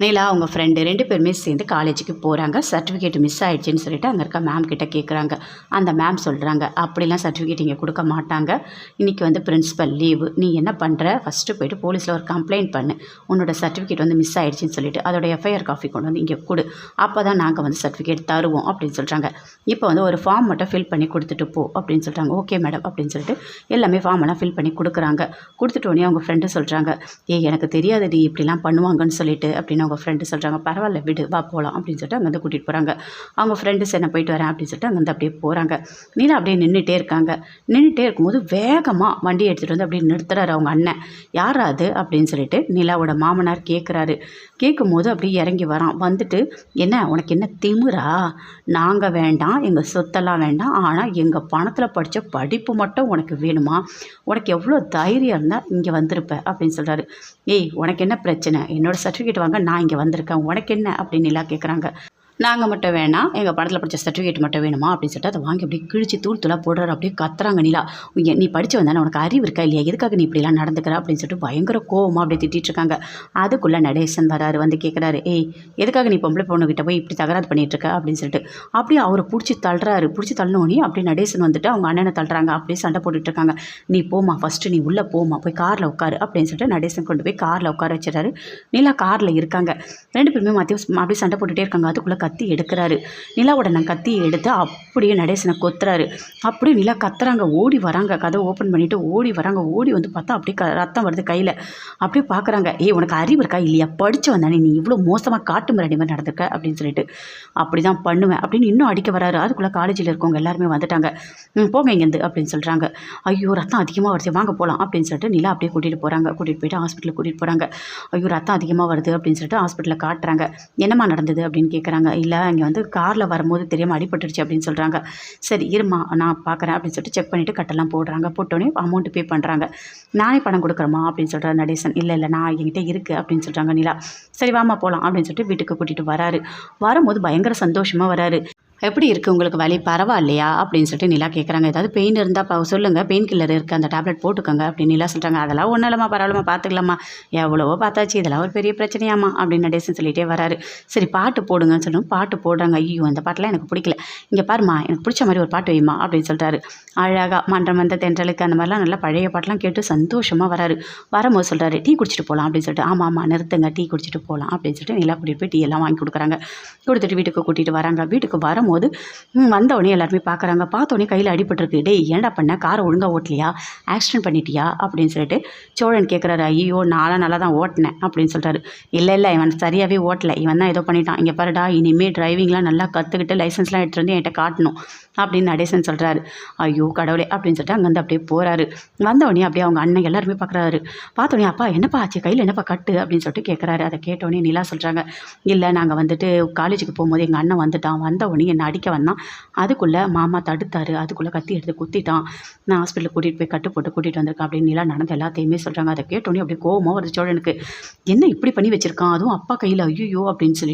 நீலா அவங்க ஃப்ரெண்டு ரெண்டு பேருமே சேர்ந்து காலேஜுக்கு போகிறாங்க சர்டிஃபிகேட் மிஸ் ஆயிடுச்சுன்னு சொல்லிட்டு அங்கே இருக்க மேம் கிட்ட கேட்குறாங்க அந்த மேம் சொல்கிறாங்க அப்படிலாம் சர்டிஃபிகேட் இங்கே கொடுக்க மாட்டாங்க. இன்றைக்கி வந்து பிரின்ஸிபல் லீவு நீ என்ன பண்ணுற ஃபஸ்ட்டு போய்ட்டு போலீஸில் ஒரு கம்ப்ளைண்ட் பண்ணு. உன்னோட சர்டிஃபிகேட் வந்து மிஸ் ஆகிடுச்சின்னு சொல்லிட்டு அதோட எஃப்ஐஆர் காஃபி கொண்டு வந்து இங்கே கொடு. அப்போ தான் நாங்கள் வந்து சர்டிஃபிகேட் தருவோம் அப்படின்னு சொல்கிறாங்க இப்போ வந்து ஒரு ஃபார்ம் மட்டும் ஃபில் பண்ணி கொடுத்துட்டு போ அப்படின்னு சொல்கிறாங்க ஓகே மேடம் அப்படின்னு சொல்லிட்டு எல்லாமே ஃபார்ம் எல்லாம் ஃபில் பண்ணி கொடுக்குறாங்க. கொடுத்துட்டு உடனே அவங்க ஃப்ரெண்டு சொல்கிறாங்க ஏ எனக்கு தெரியாது நீ இப்படிலாம் பண்ணுவாங்கன்னு சொல்லிட்டு அப்படின்னு அவங்க ஃப்ரெண்டு சொல்கிறாங்க பரவாயில்ல விடு வா போகலாம் அப்படின்னு சொல்லிட்டு அங்கேருந்து கூட்டிகிட்டு போகிறாங்க அவங்க ஃப்ரெண்டு சரி நான் போயிட்டு வரேன் அப்படின்னு சொல்லிட்டு அங்கேருந்து அப்படியே போகிறாங்க நீலா அப்படியே நின்றுட்டே இருக்காங்க. நின்றுட்டே இருக்கும்போது வேகமாக வண்டி எடுத்துகிட்டு வந்து அப்படியே நிறுத்துறாரு அவங்க அண்ணன். யார் அது? அப்படின்னு சொல்லிட்டு நிலாவோட மாமனார் கேட்குறாரு கேட்கும்போது அப்படியே இறங்கி வரான். வந்துட்டு என்ன உனக்கு என்ன திமுறா நாங்கள் வேண்டாம் எங்கள் சொத்தெல்லாம் வேண்டாம். ஆனால் எங்கள் பணத்தில் படித்த படிப்பு மட்டும் உனக்கு வேணுமா? உனக்கு எவ்வளோ தைரியம் இருந்தால் இங்கே வந்திருப்ப அப்படின்னு சொல்கிறாரு ஏய் உனக்கு என்ன பிரச்சனை? என்னோட சர்டிஃபிகேட் வாங்க நான் இங்கே வந்திருக்கேன் உனக்கு என்ன? அப்படின்னு நிலா கேட்குறாங்க நாங்கள் மட்டும் வேணாம். எங்கள் படத்தில் படித்த சர்டிஃபிகேட் மட்டும் வேணுமா? அப்படின்னு சொல்லிட்டு அதை வாங்கி அப்படியே கிழிச்சு தூள் தூளாக போடுறாரு. அப்படியே கத்துறாங்க நிலா. நீ படித்து வந்தானே உனக்கு அறிவு இருக்கா இல்லையா? எதுக்காக நீ இப்படிலாம் நடந்துக்கிற? அப்படின்னு சொல்லிட்டு பயங்கர கோவமாக அப்படியே திட்டிகிட்டு இருக்காங்க. அதுக்குள்ளே நடேசன் வராரு வந்து கேட்குறாரு ஏய் எதுக்காக நீ பொம்பளை பொண்ணுக்கிட்ட போய் இப்படி தகராறு பண்ணிட்டு இருக்க? அப்படின்னு சொல்லிட்டு. அப்படியே அவரை பிடிச்சி தள்ளுறாரு. பிடிச்சி தள்ளினோடனே அப்படியே நடேசன் வந்துட்டு அவங்க அண்ணனை தள்ளுறாங்க. அப்படியே சண்டை போட்டுட்டு இருக்காங்க. நீ போமா ஃபஸ்ட்டு நீ உள்ளே போமா போய் காரில் உட்காரு. அப்படின்னு சொல்லிட்டு நடேசன் கொண்டு போய் காரில் உட்கார வச்சிடறாரு. நிலா காரில் இருக்காங்க. ரெண்டு பேருமே மத்தியம் அப்படியே சண்டை போட்டுகிட்டே இருக்காங்க. அதுக்குள்ளே கத்தி எடுக்கிறாரு. நிலாவோட நான் கத்தி எடுத்து அப்படியே நடேசனை கொத்துறாரு. அப்படியே நிலா கத்துறாங்க. ஓடி வராங்க. கதை ஓப்பன் பண்ணிவிட்டு ஓடி வராங்க. ஓடி வந்து பார்த்தா அப்படியே க ரத்தம் வருது கையில். அப்படியே பார்க்குறாங்க. ஏய் உனக்கு அறிவு இருக்கா இல்லையா? படிச்சு வந்தானே நீ இவ்வளோ மோசமாக காட்டு மிராடி மாதிரி நடந்திருக்க அப்படின்னு சொல்லிட்டு. அப்படி தான் பண்ணுவேன் அப்படின்னு இன்னும் அடிக்க வராரு. அதுக்குள்ளே காலேஜில் இருக்கவங்க எல்லாருமே வந்துட்டாங்க. ம், போங்க இங்கேருந்து அப்படின்னு சொல்கிறாங்க ஐயோ ரத்தம் அதிகமாக வருது. வாங்க போகலாம் அப்படின்னு சொல்லிட்டு நிலா அப்படியே கூட்டிகிட்டு போகிறாங்க கூட்டிகிட்டு போயிட்டு ஹாஸ்பிட்டலுக்கு கூட்டிகிட்டு போகிறாங்க ஐயோ ரத்தம் அதிகமாக வருது அப்படின்னு சொல்லிட்டு ஹாஸ்பிட்டலில் காட்டுறாங்க. என்னம்மா நடந்தது? அப்படின்னு கேட்குறாங்க இல்லை இங்கே வந்து காரில் வரும்போது தெரியாமல் அடிபட்டுருச்சு அப்படின்னு சொல்கிறாங்க சரி இருமா நான் பார்க்குறேன் அப்படின்னு சொல்லிட்டு செக் பண்ணிவிட்டு கட்டெல்லாம் போடுறாங்க. போட்டோடனே அமௌண்ட் பே பண்ணுறாங்க நானே பணம் கொடுக்குறேம்மா அப்படின்னு சொல்கிறார் நடேசன். இல்லை இல்லை நான் என்கிட்ட இருக்குது அப்படின்னு சொல்கிறாங்க நிலா. சரி வாமா போகலாம் அப்படின்னு சொல்லிட்டு வீட்டுக்கு கூட்டிகிட்டு வராரு. வரும்போது பயங்கர சந்தோஷமாக வராரு. எப்படி இருக்குது உங்களுக்கு வலி பரவாயில்லையா அப்படின்னு சொல்லிட்டு நிலா கேட்குறாங்க ஏதாவது பெயின் இருந்தால் சொல்லுங்கள் பெயின் கில்லர் இருக்குது அந்த டேப்லெட் போட்டுக்கோங்க அப்படின்னு நிலா சொல்கிறாங்க அதெல்லாம் ஒன்றும் இல்லைம்மா. பரவாயில்லமா பார்த்துக்கலாமா எவ்வளவோ பார்த்தாச்சு. இதெல்லாம் ஒரு பெரிய பிரச்சனையாம்மா அப்படின்னு நடேசன் சொல்லிகிட்டே வராரு. சரி பாட்டு போடுங்கன்னு சொல்லும். பாட்டு போடுறாங்க. ஐயோ அந்த பாட்டெல்லாம் எனக்கு பிடிக்கல. இங்கே பாருமா எனக்கு பிடிச்ச மாதிரி ஒரு பாட்டு வைமா அப்படின்னு சொல்கிறாரு அழகாக மன்றம் வந்த தென்றலுக்கு அந்த மாதிரிலாம் நல்லா பழைய பாட்டெலாம் கேட்டு சந்தோஷமாக வராரு. வரும்போது சொல்கிறாரு டீ குடிச்சிட்டு போகலாம் அப்படின்னு சொல்லிட்டு ஆமாம் ஆமாம் நிறுத்துங்க. டீ குடிச்சிட்டு போகலாம் அப்படின்னு சொல்லிட்டு நிலா கூட்டிகிட்டு போய் டீ எல்லாம் வாங்கி கொடுக்குறாங்க. கொடுத்துட்டு வீட்டுக்கு கூட்டிகிட்டு வராங்க. வீட்டுக்கு வரும்போது ம், வந்தவொடனே எல்லாருமே பார்க்குறாங்க. பார்த்த உடனே கையில் அடிபட்டுருக்கு. டேய் ஏன்டா பண்ண? காரை ஒழுங்காக ஓட்டலையா? ஆக்சிடென்ட் பண்ணிட்டியா? அப்படின்னு சொல்லிட்டு சோழன் கேட்குறாரு ஐயோ நாளாக நல்லா தான் ஓட்டினேன். அப்படின்னு சொல்கிறாரு இல்லை இல்லை இவன் சரியாகவே ஓட்டலை. இவன் தான் ஏதோ பண்ணிட்டான். இங்கே பாருடா இனிமேல் டிரைவிங்லாம் நல்லா கற்றுக்கிட்டு லைசன்ஸ்லாம் எடுத்துகிட்டு வந்து என்கிட்ட காட்டணும். அப்படின்னு நடேசன் சொல்கிறாரு ஐயோ கடவுளே. அப்படின்னு சொல்லிட்டு அங்கேருந்து அப்படியே போகிறாரு வந்தவொடனே அப்படியே அவங்க அண்ணன் எல்லாருமே பார்க்குறாரு பார்த்தோன்னே அப்பா என்னப்பா ஆச்சு? கையில் என்னப்பா கட்டு? அப்படின்னு சொல்லிட்டு கேட்குறாரு அதை கேட்டோடனே நிலா சொல்கிறாங்க இல்லை நாங்கள் வந்துட்டு காலேஜுக்கு போகும்போது எங்கள் அண்ணன் வந்துட்டான். வந்தவொடனே என்னை அடிக்க வந்தான். அதுக்குள்ளே மாமா தடுத்தாரு. அதுக்குள்ளே கத்தி எடுத்து குத்திட்டான். நான் ஹாஸ்பிட்டலுக்கு கூட்டிகிட்டு போய் கட்டு போட்டு கூட்டிகிட்டு வந்திருக்கேன் அப்படின்னு நிலா நடந்த எல்லாத்தையுமே சொல்கிறாங்க அதை கேட்டோன்னே அப்படியே கோவமாக வருது சோழனுக்கு. என்ன இப்படி பண்ணி வச்சிருக்கான்? அதுவும் அப்பா கையில் ஐயோ அப்படின்னு சொல்லி